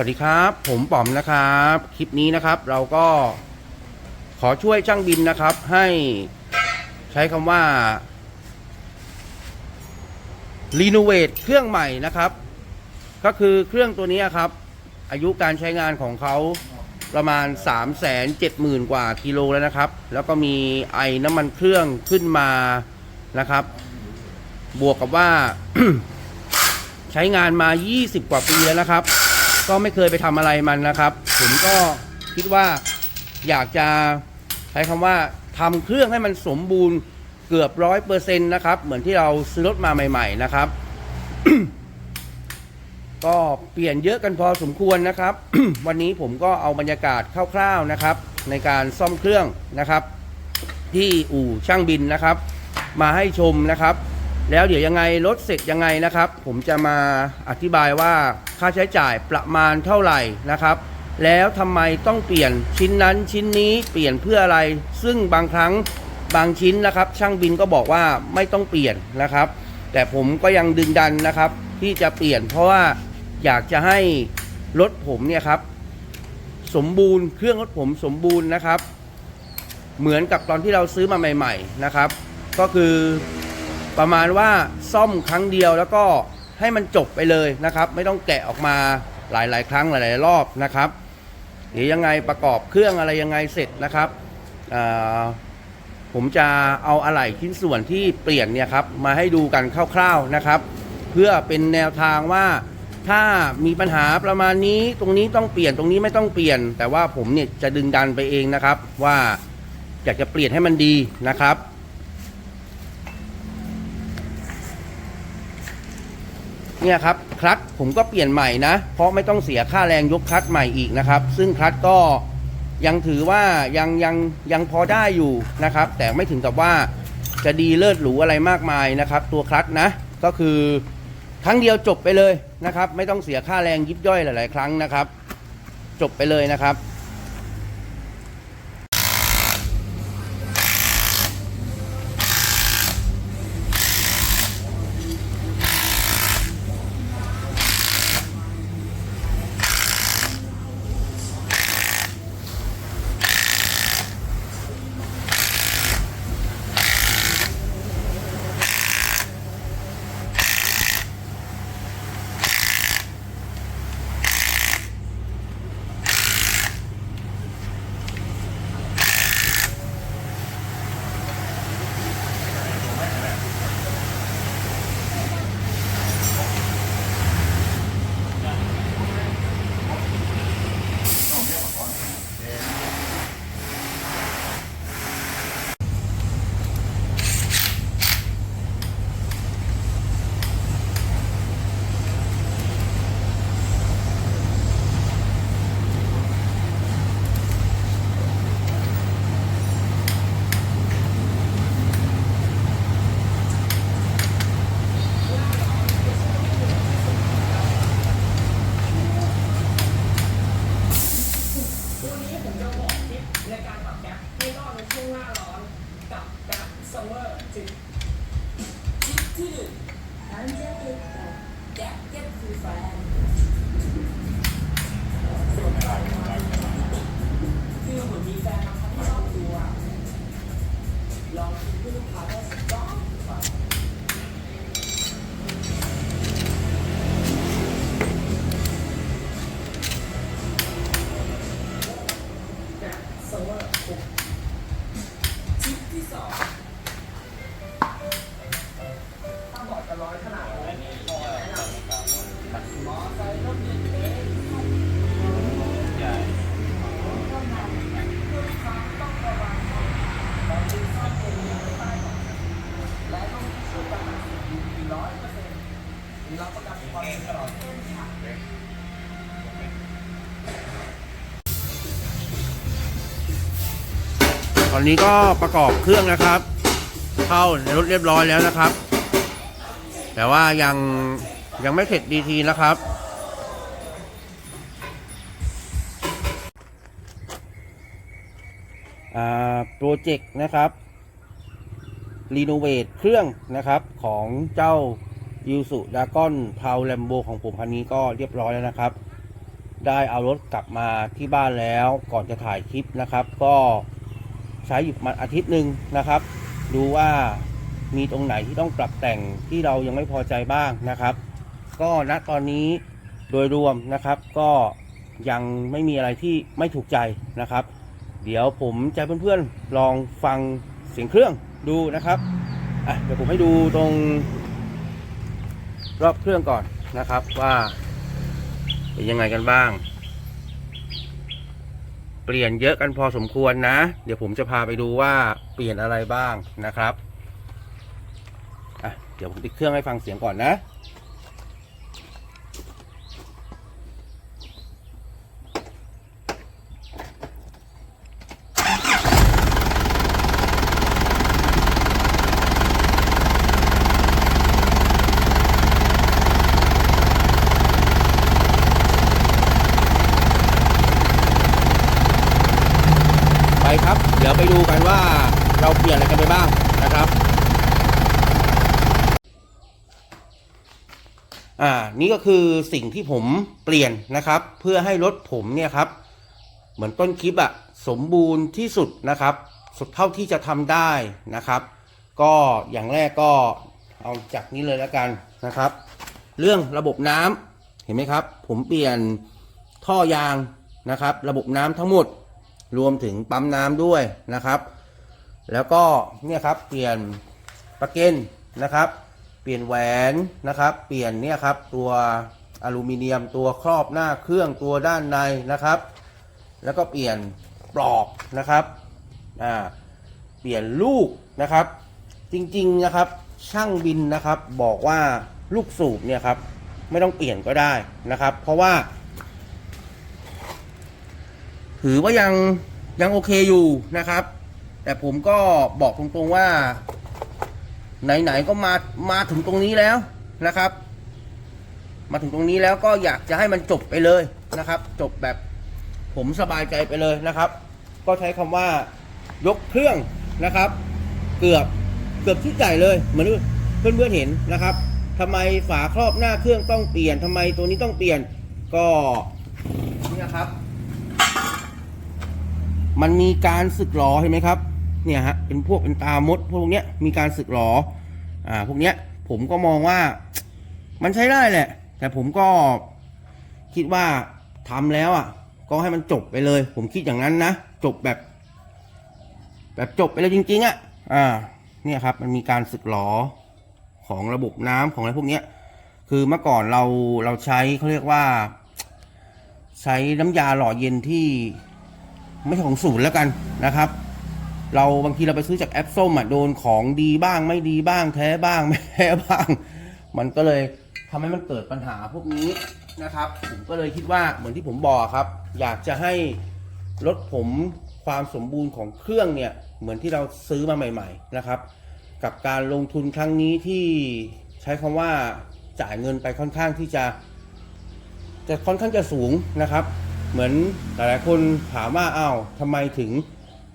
วัสดีครับ ผมป๋อมนะครับ คลิปนี้นะครับเราก็ขอช่วยช่างบินนะครับ ให้ใช้คำว่ารีโนเวทเครื่องใหม่นะครับ ก็คือเครื่องตัวนี้ครับ อายุการใช้งานของเขาประมาณ 3 7 0 0 0 0 กว่ากิโลแล้วนะครับ แล้วก็มีไอน้ำมันเครื่องขึ้นมานะครับ บวกกับว่า ใช้งานมา 20 กว่าปีแล้วนะครับ ก็ไม่เคยไปทำอะไรมันนะครับ ผมก็คิดว่าอยากจะใช้คำว่าทำเครื่องให้มันสมบูรณ์เกือบร้อยเปอร์เซ็นต์นะครับ เหมือนที่เราซื้อรถมาใหม่ ๆ นะครับ ก็เปลี่ยนเยอะกันพอสมควรนะครับ วันนี้ผมก็เอาบรรยากาศคร่าวๆนะครับ ในการซ่อมเครื่องนะครับ ที่อู่ช่างบินนะครับ มาให้ชมนะครับ แล้วเดี๋ยวยังไงรถเสร็จยังไงนะครับ ผมจะมาอธิบายว่าค่าใช้จ่ายประมาณเท่าไหร่นะครับ แล้วทำไมต้องเปลี่ยนชิ้นนั้นชิ้นนี้เปลี่ยนเพื่ออะไร ซึ่งบางครั้งบางชิ้นนะครับ ช่างบินก็บอกว่าไม่ต้องเปลี่ยนนะครับ แต่ผมก็ยังดึงดันนะครับ ที่จะเปลี่ยน เพราะว่าอยากจะให้รถผมเนี่ยครับ สมบูรณ์เครื่องรถผมสมบูรณ์นะครับ เหมือนกับตอนที่เราซื้อมาใหม่ ๆนะครับ ก็คือ ประมาณว่าซ่อมครั้งเดียวแล้วก็ให้มันจบไปเลยนะครับ ไม่ต้องแกะออกมาหลาย ๆ ครั้งหลาย ๆ รอบนะครับเดี๋ยวยังไงประกอบเครื่องอะไรยังไงเสร็จนะครับผมจะเอาอะไหล่ชิ้นส่วนที่เปลี่ยนเนี่ยครับมาให้ดูกันคร่าว ๆนะครับ เพื่อเป็นแนวทางว่าถ้ามีปัญหาประมาณนี้ตรงนี้ต้องเปลี่ยนตรงนี้ไม่ต้องเปลี่ยน แต่ว่าผมเนี่ยจะดึงดันไปเองนะครับ ว่าอยากจะเปลี่ยนให้มันดีนะครับ เนี่ยครับคลัตผมก็เปลี่ยนใหม่นะ เพราะไม่ต้องเสียค่าแรงยกคลัตใหม่อีกนะครับ ซึ่งคลัตก็ยังถือว่ายังยังยังพอได้อยู่นะครับ แต่ไม่ถึงกับว่าจะดีเลิศหรูอะไรมากมายนะครับ ตัวคลัตนะก็คือครั้งเดียวจบไปเลยนะครับ ไม่ต้องเสียค่าแรงยิบย่อยหลาย ๆ ครั้งนะครับ จบไปเลยนะครับ ร์เซ็นต์รับประกันความตลอดเส้นทางตอนนี้ก็ประกอบเครื่องนะครับ เข้าในรถเรียบร้อยแล้วนะครับ แต่ว่ายังยังไม่เสร็จดีทีนะครับ โปรเจกต์นะครับ รีโนเวทเครื่องนะครับของเจ้ายูสุดากอนพาวแลมโบของผมคันนี้ก็เรียบร้อยแล้วนะครับ ได้เอารถกลับมาที่บ้านแล้วก่อนจะถ่ายคลิปนะครับ ก็ใช้อยู่ประมาณอาทิตย์หนึ่งนะครับ ดูว่า มีตรงไหนที่ต้องปรับแต่งที่เรายังไม่พอใจบ้างนะครับ ก็ณตอนนี้โดยรวมนะครับก็ยังไม่มีอะไรที่ไม่ถูกใจนะครับ เดี๋ยวผมจะเพื่อนๆลองฟังเสียงเครื่องดูนะครับอะเดี๋ยวผมให้ดูตรงรอบเครื่องก่อนนะครับว่าเป็นยังไงกันบ้าง เปลี่ยนเยอะกันพอสมควรนะ เดี๋ยวผมจะพาไปดูว่าเปลี่ยนอะไรบ้างนะครับ เดี๋ยวผมติดเครื่องให้ฟังเสียงก่อนนะ ไปครับ เดี๋ยวไปดูกันว่าเราเปลี่ยนอะไรกันไปบ้างนะครับ อ่า นี่ก็คือสิ่งที่ผมเปลี่ยนนะครับ เพื่อให้รถผมเนี่ยครับ เหมือนต้นคลิปอะสมบูรณ์ที่สุดนะครับ สุดเท่าที่จะทำได้นะครับ ก็อย่างแรกก็เอาจากนี้เลยแล้วกันนะครับ เรื่องระบบน้ำเห็นไหมครับ ผมเปลี่ยนท่อยางนะครับ ระบบน้ำทั้งหมดรวมถึงปั๊มน้ำด้วยนะครับ แล้วก็เนี่ยครับเปลี่ยนประเกนนะครับ ปลี่ยนแหวนนะครับ เปลี่ยนเนี่ยครับตัวอลูมิเนียมตัวครอบหน้าเครื่องตัวด้านในนะครับ แล้วก็เปลี่ยนปลอกนะครับอ่าเปลี่ยนลูกนะครับ จริงๆนะครับช่างบินนะครับบอกว่าลูกสูบเนี่ยครับไม่ต้องเปลี่ยนก็ได้นะครับ เพราะว่า ถือว่ายังยังโอเคอยู่นะครับ แต่ผมก็บอกตรงๆว่า ไหนๆก็มามาถึงตรงนี้แล้วนะครับ มาถึงตรงนี้แล้วก็อยากจะให้มันจบไปเลยนะครับ จบแบบผมสบายใจไปเลยนะครับ ก็ใช้คำว่ายกเครื่องนะครับ เกือบเกือบชุดใหญ่เลยเหมือนเพื่อนๆเห็นนะครับทำไมฝาครอบหน้าเครื่องต้องเปลี่ยนทำไมตัวนี้ต้องเปลี่ยนก็นี่นะครับ มันมีการสึกหรอเห็นไหมครับ เนี่ยฮะเป็นพวกเป็นตามด พวกเนี้ยมีการสึกหรออ่าพวกเนี้ยผมก็มองว่ามันใช้ได้แหละ แต่ผมก็คิดว่าทำแล้วอะ ก็ให้มันจบไปเลย ผมคิดอย่างนั้นนะ จบแบบ แบบจบไปเลยจริง ๆ อะ อ่า เนี่ยครับ มันมีการสึกหรอของระบบน้ำของอะไรพวกเนี้ย คือเมื่อก่อนเราเราใช้เขาเรียกว่า ใช้น้ำยาหล่อเย็นที่ไม่ใช่ของศูนย์แล้วกันนะครับ เราบางทีเราไปซื้อจากแอปส้มอะโดนของดีบ้างไม่ดีบ้างแท้บ้างไม่แท้บ้าง มันก็เลยทำให้มันเกิดปัญหาพวกนี้นะครับ ผมก็เลยคิดว่าเหมือนที่ผมบอกครับ อยากจะให้รถผมความสมบูรณ์ของเครื่องเนี่ยเหมือนที่เราซื้อมาใหม่ ๆนะครับ กับการลงทุนครั้งนี้ที่ใช้คำว่าจ่ายเงินไปค่อนข้างที่จะ จะค่อนข้างจะสูงนะครับ เหมือนหลายๆคนถามว่าอ้าวทำไมถึง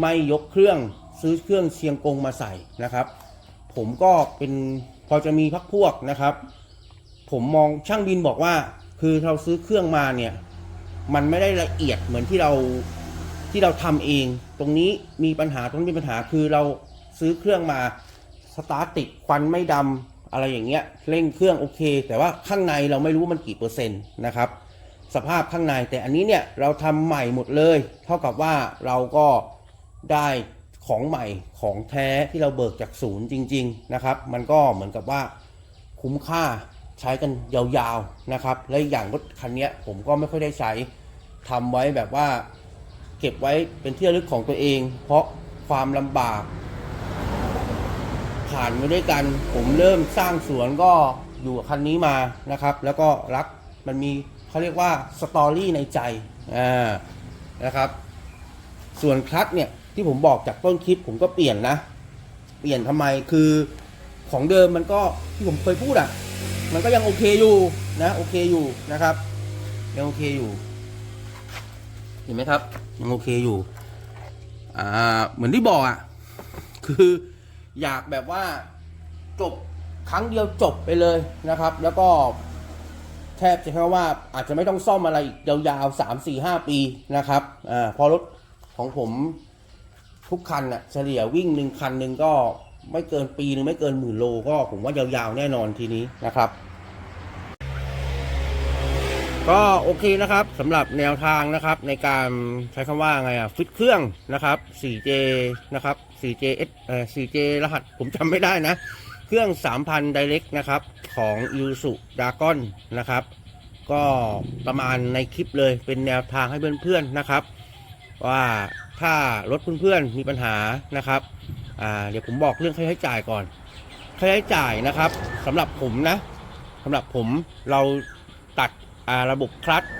ไม่ยกเครื่องซื้อเครื่องเชียงกงมาใส่นะครับ ผมก็เป็นพอจะมีพักพวกนะครับ ผมมองช่างบินบอกว่า คือเราซื้อเครื่องมาเนี่ย มันไม่ได้ละเอียดเหมือนที่เราที่เราทำเอง ตรงนี้มีปัญหาตรงนี้มีปัญหาคือเราซื้อเครื่องมาสตาร์ทติดควันไม่ดำอะไรอย่างเงี้ยเร่งเครื่องโอเค แต่ว่าข้างในเราไม่รู้มันกี่เปอร์เซ็นต์นะครับ สภาพข้างในแต่อันนี้เนี่ยเราทำใหม่หมดเลย เท่ากับว่าเราก็ ได้ของใหม่ของแท้ที่เราเบิกจากศูนย์จริง ๆนะครับ มันก็เหมือนกับว่าคุ้มค่าใช้กันยาวๆนะครับและอีกอย่างรถคันนี้ผมก็ไม่ค่อยได้ใช้ทำไว้แบบว่า เก็บไว้เป็นที่ระลึกของตัวเอง เพราะความลำบาก ผ่านมาด้วยกัน ผมเริ่มสร้างสวนก็อยู่กับคันนี้มานะครับ แล้วก็รักมันมีเขาเรียกว่าสตอรี่ในใจอ่านะครับ ส่วนคลัตเนี่ย ที่ผมบอกจากต้นคลิปผมก็เปลี่ยนนะ เปลี่ยนทำไมคือของเดิมมันก็ที่ผมเคยพูดอะ มันก็ยังโอเคอยู่นะโอเคอยู่นะครับยังโอเคอยู่ เห็นไหมครับยังโอเคอยู่อ่าเหมือนที่บอกอะ คืออยากแบบว่าจบครั้งเดียวจบไปเลยนะครับ แล้วก็แทบจะแค่ว่าอาจจะไม่ต้องซ่อมอะไรอีกยาวๆสามสี่ห้าปีนะครับอ่าพอรถของผม ทุกคันอะเฉลี่ยวิ่งหนึ่งคันหนึ่งก็ไม่เกินปีหนึ่งไม่เกินหมื่นโลก็ผมว่ายาวๆแน่นอนทีนี้นะครับ ก็โอเคนะครับสำหรับแนวทางนะครับ ในการใช้คำว่าไงอะฟิตเครื่องนะครับ 4J นะครับ 4J S เอ่อ 4J รหัสผมจำไม่ได้นะ เครื่อง 3,000 Direct นะครับ ของ i s u Dragon นะครับ ก็ประมาณในคลิปเลยเป็นแนวทางให้เพื่อนๆนะครับ ว่า ถ้ารถเพื่อนๆมีปัญหานะครับอ่าเดี๋ยวผมบอกเรื่องค่าใช้จ่ายก่อน ค่าใช้จ่ายนะครับสำหรับผมนะสำหรับผมเราตัดอ่าระบบคลัตช์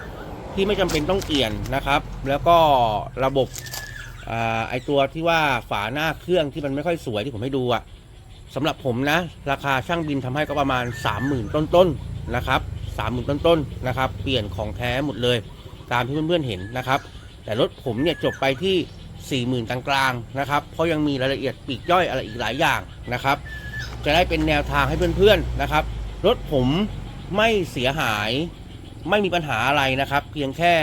ที่ไม่จำเป็นต้องเปลี่ยนนะครับ แล้วก็ระบบอ่าไอตัวที่ว่าฝาหน้าเครื่องที่มันไม่ค่อยสวยที่ผมให้ดูอะสำหรับผมนะ ราคาช่างบินทำให้ก็ประมาณ 30,000 ต้นๆนะครับ30,000ต้นๆนะครับ เปลี่ยนของแท้หมดเลย ตามที่เพื่อนๆเห็นนะครับ แต่รถผมเนี่ยจบไปที่ 40,000 กลางๆนะครับ เพราะยังมีรายละเอียดปีกย่อยอะไรอีกหลายอย่างนะครับ จะได้เป็นแนวทางให้เพื่อนๆนะครับ รถผมไม่เสียหายไม่มีปัญหาอะไรนะครับ เพียงแค่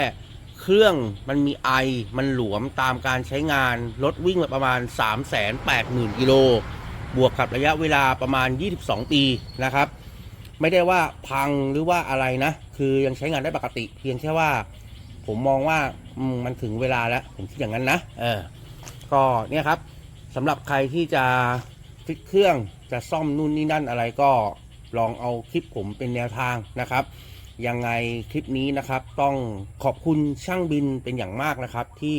เครื่องมันมีไอมันหลวมตามการใช้งาน รถวิ่งมาประมาณ 3 8 0 0 0 0 กิโล บวกกับระยะเวลาประมาณ 22 ปีนะครับ ไม่ได้ว่าพังหรือว่าอะไรนะ คือยังใช้งานได้ปกติ เพียงแค่ว่า ผมมองว่าอืมมันถึงเวลาแล้วผมคิดอย่างนั้นนะเออก็เนี่ยครับสำหรับใครที่จะฟิตเครื่องจะซ่อมนู่นนี่นั่นอะไรก็ลองเอาคลิปผมเป็นแนวทางนะครับยังไงคลิปนี้นะครับต้องขอบคุณช่างบินเป็นอย่างมากนะครับ ที่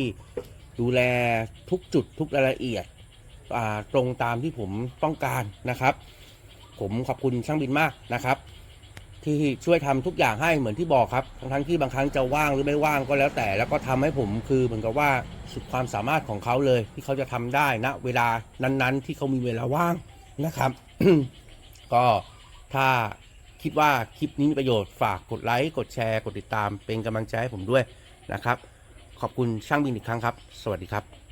ดูแลทุกจุดทุกรายละเอียดอ่าตรงตามที่ผมต้องการนะครับ ผมขอบคุณช่างบินมากนะครับ ที่ช่วยทำทุกอย่างให้เหมือนที่บอกครับทั้งทั้งที่บางครั้งจะว่างหรือไม่ว่างก็แล้วแต่ แล้วก็ทำให้ผมคือเหมือนกับว่าสุดความสามารถของเขาเลย ที่เขาจะทำได้ณเวลานั้นๆ ที่เขามีเวลาว่างนะครับ ก็ถ้าคิดว่าคลิปนี้มีประโยชน์ฝากกดไลค์กดแชร์ กดติดตามเป็นกำลังใจให้ผมด้วยนะครับ ขอบคุณช่างบินอีกครั้งครับ สวัสดีครับ